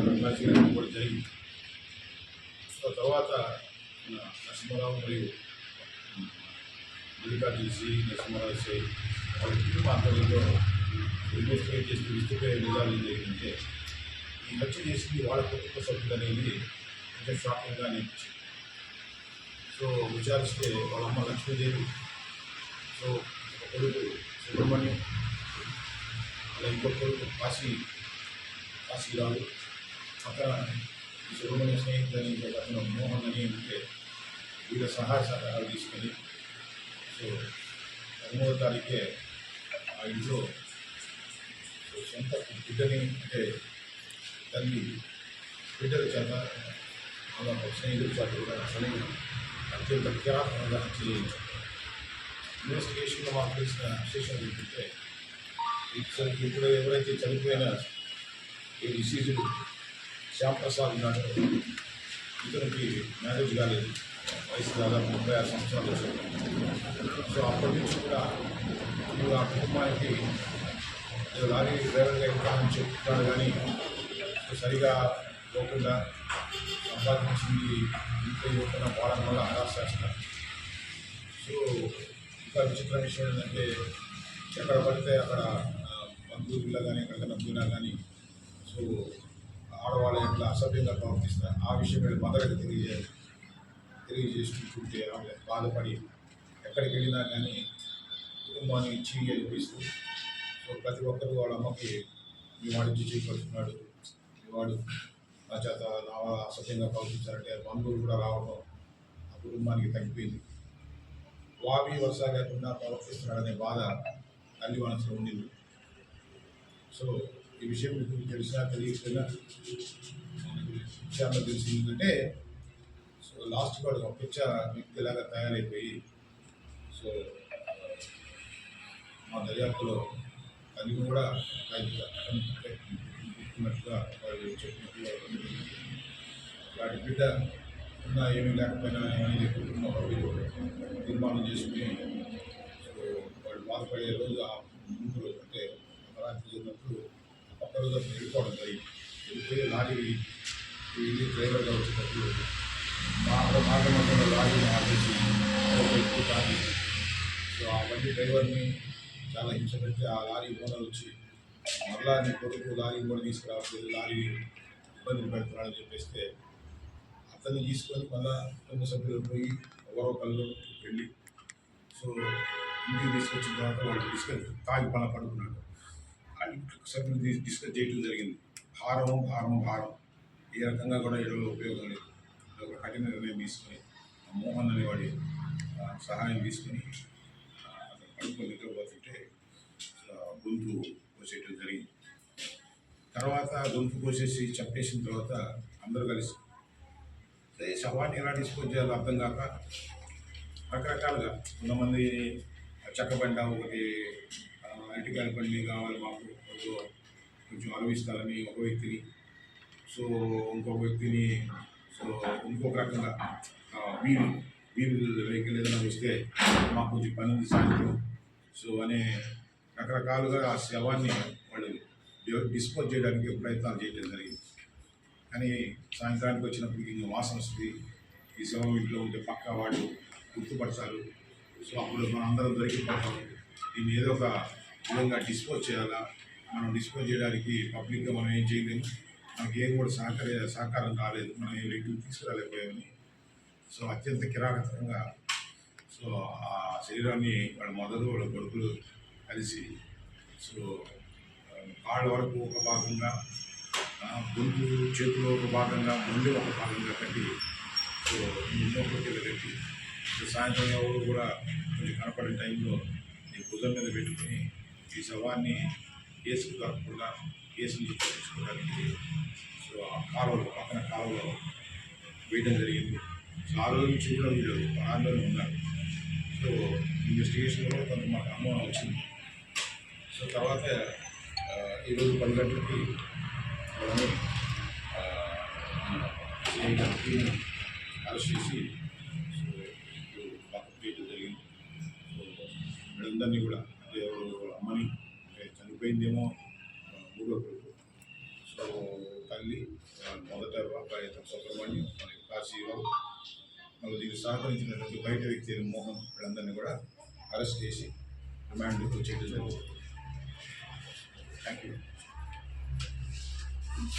చాలా క్లాసులు కూడా జరిగింది సో తర్వాత మన నరసింహారావు మరియు మల్లికార్జున నరసింహారావు శ్రీ వాళ్ళ కుటుంబ ఆధ్వర్యంలో ఇన్వెస్టిగేట్ చేసి విస్తృత నిజాలు ఏం జరిగిందంటే ఈ హత్య చేసింది వాళ్ళ కుటుంబ సభ్యులు అనేది కొంచెం షాకింగ్గా అనిపించింది సో విచారిస్తే వాళ్ళ అమ్మ లక్ష్మీదేవి సో ఒక కొడుకు సుబ్రహ్మణ్యం అలా ఇంకో కొడుకు కాశీ కాశీరావు పక్కన ఈ సుబ్రహ్మణ్య స్నేహితులని ఇంకొక అతను మోహన్ అని ఉంటే వీళ్ళ సహాయ సహకారాలు తీసుకొని సో పదమూడో తారీఖే ఆ ఇంట్లో సో సొంత బిడ్డని అంటే తల్లి బిడ్డల చేత అలా ఒక స్నేహితుల చేత కూడా అసలు అత్యంత కిరాత్మకంగా హత్య చేయించారు ఇన్వెస్టిగేషన్లో మాకు తెలిసిన విశేషం ఏంటంటే ఇప్పుడు ఇప్పుడు ఎవరైతే చనిపోయిన ఈ డిసీజుడు శ్యాంప్రసాద్ ఉన్నాడో ఇతనికి మ్యారేజ్ కాలేదు వయసు దాదాపు ముప్పై ఆరు సంవత్సరాలు వచ్చింది సో అప్పటి నుంచి కూడా ఇప్పుడు ఆ కుటుంబానికి ఏదో లారీ డ్రైవర్గా ఉంటానని చెప్తున్నాడు కానీ సో సరిగా పోకుండా సంపాదించింది ఇంట్లో ఇవ్వకుండా పోవడం వల్ల హరాస్ చేస్తారు సో ఇంకా విచిత్ర విషయం ఏంటంటే ఎక్కడ పడితే అక్కడ ఆ, బంధువుల్లో కానీ ఎక్కడికైనా పోయినా కానీ సో ఆడవాళ్ళు ఎట్లా అసభ్యంగా ప్రవర్తిస్తారు ఆ విషయం మీద మదర్కి తెలియజేయాలి తెలియజేసుకుంటుంటే ఆమె బాధపడి ఎక్కడికి వెళ్ళినా కానీ కుటుంబాన్ని ఇచ్చి అనిపిస్తూ సో ప్రతి ఒక్కరు వాళ్ళ అమ్మకి మీ వాడు చేయగలుగుతున్నాడు మీ వాడు నా చేత నా అసభ్యంగా ప్రవర్తించారంటే బంధువులు కూడా రావడం ఆ కుటుంబానికి తగ్గిపోయింది. వావి వరుస లేకుండా ప్రవర్తిస్తున్నాడనే బాధ తల్లి మనసులో ఉండింది. సో ఈ విషయం మీకు తెలిసినా తెలియకపోయినా విషయాల్లో తెలిసింది ఏంటంటే సో లాస్ట్ వాడు ఒక పిచ్చ వ్యక్తిలాగా తయారైపోయి సో మా దర్యాప్తులో అది కూడా గుర్తున్నట్టుగా వాళ్ళు చెప్పినట్టుగా వాటి బిడ్డ ఉన్నా ఏమీ లేకపోయినా అనేది కుటుంబ సభ్యులు తీర్మానం చేసుకుని సో వాడు బాధపడే రోజు ఆ ముందు రోజు అంటే రాత్రి చేసినప్పుడు ఒక్క రోజు వెళ్ళిపోవడం జరిగింది వెళ్ళిపోయి లారీ వెళ్ళి డ్రైవర్గా వచ్చేటప్పుడు మార్గ మార్గ మధ్యలో లారీని ఆపేసి ఎక్కువ తాగి సో ఆ బండి డ్రైవర్ని చాలా హింస పెట్టి ఆ లారీ ఓనర్ వచ్చి మరలా నీ కొడుకు లారీ కూడా తీసుకురావట్లేదు లారీ ఇబ్బందులు పెడుతున్నాడని చెప్పేస్తే అతన్ని తీసుకొని మళ్ళా కుటుంబ సభ్యులు పోయి ఎవరో కళ్ళు వెళ్ళి సో ఇంటికి తీసుకొచ్చిన తర్వాత వాళ్ళు డిస్కస్ తాగి పన పడుకున్నాడు. సభ్యులు డిస్కస్ చేయడం జరిగింది. హారం హారం హారం ఏ రకంగా కూడా ఎడలో ఉపయోగం లేదు. ఒక కఠిన నిర్ణయం తీసుకొని మోహన్ అనేవాడి సహాయం తీసుకొని ఆ, పడుకొని నిద్రపోతుంటే గొంతు కోసేయడం జరిగింది. తర్వాత గొంతు కోసేసి చంపేసిన తర్వాత అందరూ కలిసి అదే శవాన్ని ఎలా డిస్పోజ్ చేయాలో అర్థం కాక రకరకాలుగా కొంతమంది చక్కబండ ఒకటి ఆ, అరటికాయల బండి కావాలి మాకు కొంచెం కొంచెం ఒక వ్యక్తిని. సో ఇంకొక వ్యక్తిని సో ఇంకొక రకంగా వీలు వీలు వెహికల్ ఏదైనా వస్తే మాకు కొంచెం పని ఉంది సాయంత్రం. సో అనే రకరకాలుగా ఆ శవాన్ని వాళ్ళు డిస్పోజ్ చేయడానికి ప్రయత్నాలు చేయడం జరిగింది. కానీ సాయంత్రానికి వచ్చినప్పటికీ ఇంకా వాసన వస్తుంది. ఈ శవం ఇంట్లో ఉంటే పక్క వాళ్ళు గుర్తుపడతారు. సో అప్పుడు మనం అందరం దొరికిపోతాం. దీన్ని ఏదో ఒక విధంగా డిస్పోజ్ చేయాలా? మనం డిస్పోజ్ చేయడానికి పబ్లిక్గా మనం ఏం చేయలేము. మనకి ఏం కూడా సహకార సహకారం కాలేదు మనం ఏ వ్యక్తులు తీసుకురాలేకపోయామని సో అత్యంత కిరాకతంగా సో ఆ శరీరాన్ని వాళ్ళ మొదలు వాళ్ళ కొడుకులు కలిసి సో కాళ్ళ వరకు ఒక భాగంగా ఆ, గొంతు చేతిలో ఒక భాగంగా గుండె ఒక భాగంగా కట్టి సో ఇంకొకటి కట్టి సాయంత్రం ఎవరు కూడా కొంచెం కనపడే టైంలో ఈ భుజం మీద పెట్టుకొని ఈ శవాన్ని కేసుకు కాకుండా కేసు నుంచి తప్పించుకోవడానికి సో ఆ కాలువలో పక్కన కాలువలో వేయడం జరిగింది. సో ఆ రోజు నుంచి కూడా వీళ్ళు ఆందోళన ఉన్నారు. సో ఇన్వెస్టిగేషన్లో కొంత మాకు అనుమానం వచ్చింది. సో తర్వాత ఈరోజు పది గంటలకి వాళ్ళని అరెస్ట్ చేసి సో మాకు లాకప్ చేయడం జరిగింది. సో వీళ్ళందరినీ కూడా పోయిందేమో మూడో సో తల్లి మొదట అబ్బాయి సుబ్రహ్మణ్యం మరియు కాశీరావు మళ్ళీ దీనికి సహకరించినటువంటి బయట వ్యక్తి మోహన్ వీళ్ళందరినీ కూడా అరెస్ట్ చేసి రిమాండ్ చేయడం జరుగుతుంది థ్యాంక్ యూ